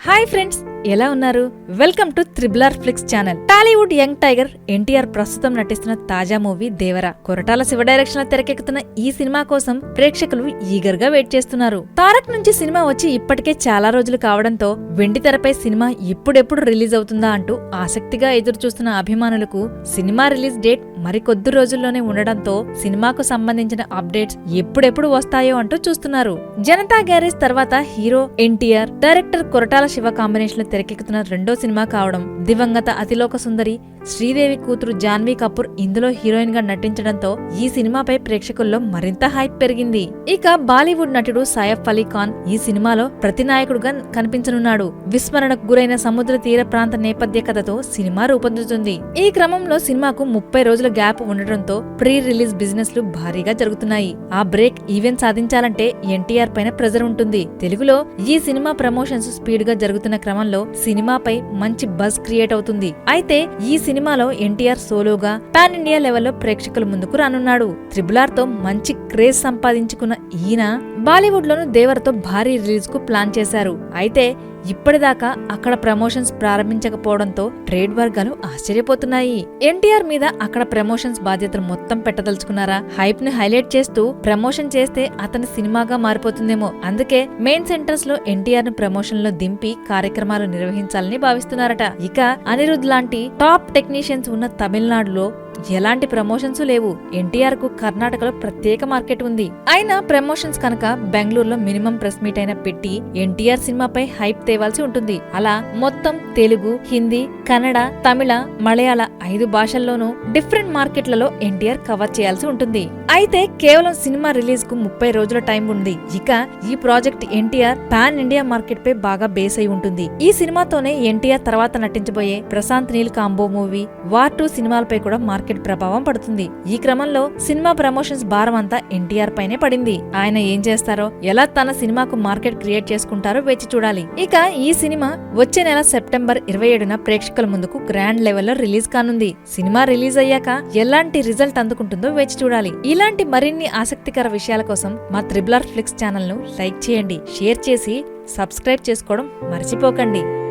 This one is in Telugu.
హాయ్ ఫ్రెండ్స్ ఎలా ఉన్నారు? Welcome to triple R flix channel Tollywood young tiger NTR ప్రస్తుతం నటిస్తున్న తాజా మూవీ దేవరా. కొరటాల శివ డైరెక్షన్లో తెరకెక్కుతున్న ఈ సినిమా కోసం ప్రేక్షకులు ఈగర్గా వెయిట్ చేస్తున్నారు. తారక్ నుంచి సినిమా వచ్చి ఇప్పటికే చాలా రోజులు కావడంతో వెండి తెరపై సినిమా ఎప్పుడెప్పుడు రిలీజ్ అవుతుందా అంటూ ఆసక్తిగా ఎదురు చూస్తున్న అభిమానులకు సినిమా రిలీజ్ డేట్ మరికొద్ది రోజుల్లోనే ఉండడంతో సినిమాకు సంబంధించిన అప్డేట్స్ ఎప్పుడెప్పుడు వస్తాయో అంటూ చూస్తున్నారు. జనతా గ్యారేజ్ తర్వాత హీరో ఎన్టీఆర్ డైరెక్టర్ కొరటాల శివ కాంబినేషన్లో తెరకెక్కుతున్న రెండో సినిమా కావడం దివంగత అతిలోక సుందరి శ్రీదేవి కూతురు జాన్వీ కపూర్ ఇందులో హీరోయిన్గా నటించడంతో ఈ సినిమాపై ప్రేక్షకుల్లో మరింత హైప్ పెరిగింది. ఇక బాలీవుడ్ నటుడు సయఫ్ అలీ ఖాన్ ఈ సినిమాలో ప్రతినాయకుడుగా కనిపించనున్నాడు. విస్మరణకు గురైన సముద్ర తీర ప్రాంత నేపథ్య కథతో సినిమా రూపొందుతుంది. ఈ క్రమంలో సినిమాకు ముప్పై రోజుల గ్యాప్ ఉండడంతో ప్రీ రిలీజ్ బిజినెస్లు భారీగా జరుగుతున్నాయి. ఆ బ్రేక్ ఈవెంట్ సాధించాలంటే ఎన్టీఆర్ పైన ప్రెజర్ ఉంటుంది. తెలుగులో ఈ సినిమా ప్రమోషన్స్ స్పీడ్గా జరుగుతున్న క్రమంలో సినిమాపై మంచి బజ్ క్రియేట్ అవుతుంది. అయితే ఈ సినిమాలో ఎన్టీఆర్ సోలోగా పాన్ ఇండియా లెవెల్లో ప్రేక్షకుల ముందుకు రానున్నాడు. త్రిబులార్తో మంచి క్రేజ్ సంపాదించుకున్న ఈయన బాలీవుడ్ లోను దేవరతో భారీ రిలీజ్కు ప్లాన్ చేశారు. అయితే ఇప్పటిదాకా అక్కడ ప్రమోషన్స్ ప్రారంభించకపోవడంతో ట్రేడ్ వర్గాలు ఆశ్చర్యపోతున్నాయి. ఎన్టీఆర్ మీద అక్కడ ప్రమోషన్స్ బాధ్యతలు మొత్తం పెట్టదలుచుకున్నారా? హైప్ని హైలైట్ చేస్తూ ప్రమోషన్ చేస్తే అతని సినిమాగా మారిపోతుందేమో. అందుకే మెయిన్ సెంటర్స్లో ఎన్టీఆర్ను ప్రమోషన్లో దింపి కార్యక్రమాలు నిర్వహించాలని భావిస్తున్నారట. ఇక అనిరుద్ లాంటి టాప్ టెక్నీషియన్స్ ఉన్న తమిళనాడులో ఎలాంటి ప్రమోషన్స్ లేవు. ఎన్టీఆర్కు కర్ణాటకలో ప్రత్యేక మార్కెట్ ఉంది. అయినా ప్రమోషన్స్ కనుక బెంగళూరులో మినిమం ప్రెస్ మీట్ అయినా పెట్టి ఎన్టీఆర్ సినిమాపై హైప్ తేవాల్సి ఉంటుంది. అలా మొత్తం తెలుగు హిందీ కన్నడ తమిళ మలయాళ ఐదు భాషల్లోనూ డిఫరెంట్ మార్కెట్లలో ఎన్టీఆర్ కవర్ చేయాల్సి ఉంటుంది. అయితే కేవలం సినిమా రిలీజ్కు ముప్పై రోజుల టైం ఉంది. ఇక ఈ project NTR pan India market పై బాగా బేస్ అయి ఉంటుంది. ఈ సినిమాతోనే ఎన్టీఆర్ తర్వాత నటించబోయే Prashanth Neel combo movie war two సినిమాలపై కూడా మార్కెట్ ప్రభావం పడుతుంది. ఈ క్రమంలో సినిమా ప్రమోషన్స్ భారం అంతా ఎన్టీఆర్ పైనే పడింది. ఆయన ఏం చేస్తారో ఎలా తన సినిమాకు మార్కెట్ క్రియేట్ చేసుకుంటారో వేచి చూడాలి. ఇక ఈ సినిమా వచ్చే నెల సెప్టెంబర్ ఇరవై ఏడున ప్రేక్షకుల ముందుకు గ్రాండ్ లెవెల్లో రిలీజ్ కానుంది. సినిమా రిలీజ్ అయ్యాక ఎలాంటి రిజల్ట్ అందుకుంటుందో వేచి చూడాలి. ఇలాంటి మరిన్ని ఆసక్తికర విషయాల కోసం మా త్రిబులర్ ఫ్లిక్స్ ఛానల్ను లైక్ చేయండి. షేర్ చేసి సబ్స్క్రైబ్ చేసుకోవడం మర్చిపోకండి.